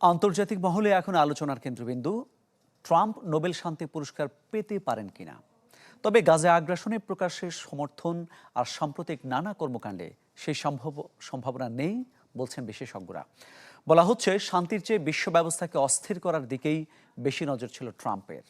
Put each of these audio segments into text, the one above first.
আন্তর্জাতিক মহলে এখন আলোচনার কেন্দ্রবিন্দু। ট্রাম্প নোবেল শান্তি পুরস্কার পেতে পারেন কিনা? তবে গাজা আগ্রাসনে প্রকাশের সমর্থন আর সাম্প্রতিক নানা কর্মকাণ্ডে সেই সম্ভব, সম্ভাবনা নেই, বলছেন বিশেষজ্ঞরা। বলা হচ্ছে, শান্তির চেয়ে বিশ্ব ব্যবস্থাকে অস্থির করার দিকেই বেশি নজর ছিল ট্রাম্পের।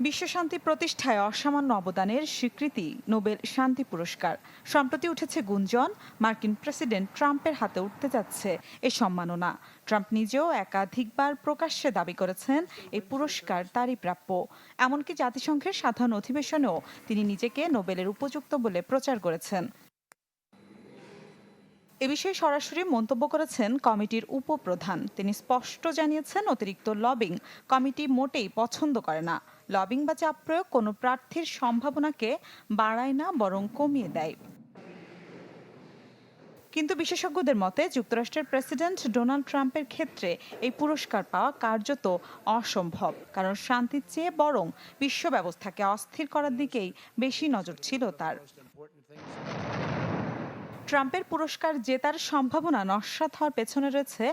বিশ্বশান্তি প্রতিষ্ঠায় অসামান্য অবদানের স্বীকৃতি, নোবেল শান্তি পুরস্কার। সম্প্রতি উঠেছে গুঞ্জন, মার্কিন প্রেসিডেন্ট ট্রাম্পের হাতে উঠতে যাচ্ছে এই সম্মাননা। ট্রাম্প নিজেও একাধিকবার প্রকাশ্যে দাবি করেছেন, এই পুরস্কার তারই প্রাপ্য। এমনকি জাতিসংঘের সাধারণ অধিবেশনেও তিনি নিজেকে নোবেলের উপযুক্ত বলে প্রচার করেছেন। এ বিষয়ে সরাসরি মন্তব্য করেছেন কমিটির উপপ্রধান। তিনি স্পষ্ট জানিয়েছেন, অতিরিক্ত লবিং কমিটি মোটেই পছন্দ করে না। লবিং বা চাপ প্রয়োগ কোনো প্রার্থীর সম্ভাবনাকে বাড়ায় না, বরং কমিয়ে দেয়। কিন্তু বিশেষজ্ঞদের মতে, যুক্তরাষ্ট্রের প্রেসিডেন্ট ডোনাল্ড ট্রাম্পের ক্ষেত্রে এই পুরস্কার পাওয়া কার্যত অসম্ভব, কারণ শান্তির চেয়ে বরং বিশ্ব ব্যবস্থাকে অস্থির করার দিকেই বেশি নজর ছিল তার। ট্রাম্পের পুরস্কার জেতার সম্ভাবনা নস্যাৎ হওয়ার পেছনে রয়েছে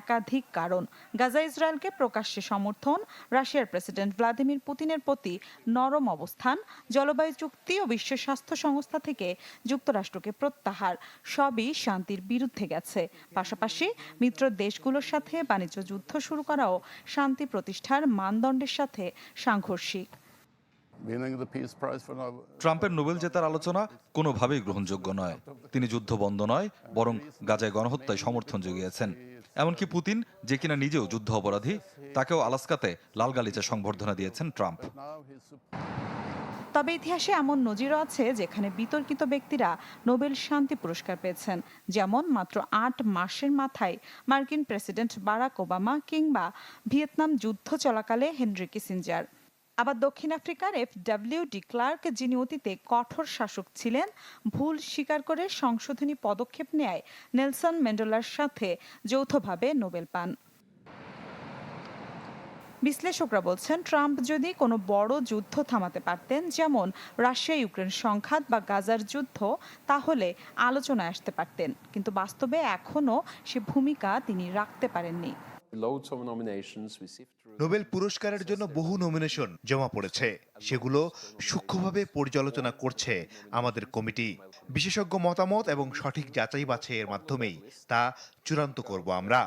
একাধিক কারণ। গাজা ইসরায়েলকে প্রকাশ্যে সমর্থন, রাশিয়ার প্রেসিডেন্ট ভ্লাদিমির পুতিনের প্রতি নরম অবস্থান, জলবায়ু চুক্তি ও বিশ্ব স্বাস্থ্য সংস্থা থেকে যুক্তরাষ্ট্রকে প্রত্যাহার, সবই শান্তির বিরুদ্ধে গেছে। পাশাপাশি মিত্র দেশগুলোর সাথে বাণিজ্য যুদ্ধ শুরু করাও শান্তি প্রতিষ্ঠার মানদণ্ডের সাথে সাংঘর্ষিক। ট্রাম্পের নোবেল জেতার আলোচনা কোনোভাবেই গ্রহণযোগ্য নয়। তিনি যুদ্ধ বন্ধ নয় বরং গাজায় গণহত্যায় সমর্থন জুগিয়েছেন। এমনকি পুতিন যে কিনা নিজেও যুদ্ধ অপরাধী তাকেও আলাস্কাতে লাল গালিচা সংবর্ধনা দিয়েছেন ট্রাম্প। তবে ইতিহাসে এমন নজিরও আছে যেখানে বিতর্কিত ব্যক্তিরা নোবেল শান্তি পুরস্কার পেয়েছেন যেমন মাত্র আট মাসের মাথায় মার্কিন প্রেসিডেন্ট বারাক ওবামা কিংবা ভিয়েতনাম যুদ্ধ চলাকালে হেনরি কিসিঞ্জার। আবার দক্ষিণ আফ্রিকার এফ ডাব্লিউ ডি ক্লার্ক যিনি অতীতে কঠোর শাসক ছিলেন, ভুল স্বীকার করে সংশোধনী পদক্ষেপ নেয় নেলসন ম্যান্ডেলার সাথে যৌথভাবে নোবেল পান। বিশ্লেষকরা বলছেন, ট্রাম্প যদি কোনো বড় যুদ্ধ থামাতে পারতেন, যেমন রাশিয়া ইউক্রেন সংঘাত বা গাজার যুদ্ধ, তাহলে আলোচনায় আসতে পারতেন। কিন্তু বাস্তবে এখনও সে ভূমিকা তিনি রাখতে পারেননি। নোবেল পুরস্কারের জন্য বহু নমিনেশন জমা পড়েছে সেগুলো সূক্ষ্মভাবে পর্যালোচনা করছে আমাদের কমিটি বিশেষজ্ঞ মতামত এবং সঠিক যাচাই বাছাইয়ের মাধ্যমেই তা চূড়ান্ত করব আমরা.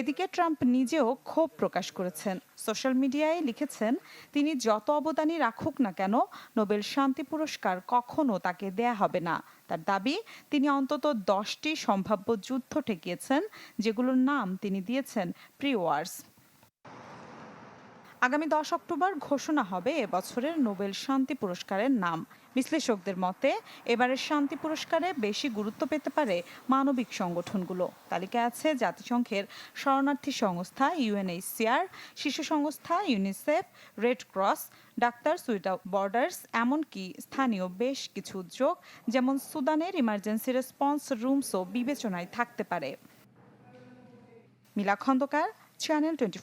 এদিকে ট্রাম্প নিজেও ক্ষোভ প্রকাশ করেছেন। সোশ্যাল মিডিয়ায় লিখেছেন, তিনি যত অবদানই রাখুক না কেন, নোবেল শান্তি পুরস্কার কখনো তাকে দেয়া হবে না। তার দাবি, তিনি অন্তত দশটি সম্ভাব্য যুদ্ধ ঠেকিয়েছেন, যেগুলোর নাম তিনি দিয়েছেন প্রি ওয়ার্স আগামী দশ অক্টোবর ঘোষণা হবে এবছরের নোবেল শান্তি পুরস্কারের নাম। বিশ্লেষকদের মতে, এবারের শান্তি পুরস্কারে বেশি গুরুত্ব পেতে পারে মানবিক সংগঠনগুলো। তালিকায় আছে জাতিসংঘের শরণার্থী সংস্থা ইউএনএইচসিআর, শিশু সংস্থা UNICEF, red cross, doctors without borders, এমনকি স্থানীয় বেশ কিছু উদ্যোগ, যেমন সুদানের ইমার্জেন্সি রেসপন্স রুমসও বিবেচনায় থাকতে পারে। মিলা খন্দকার, চ্যানেল টোয়েন্টি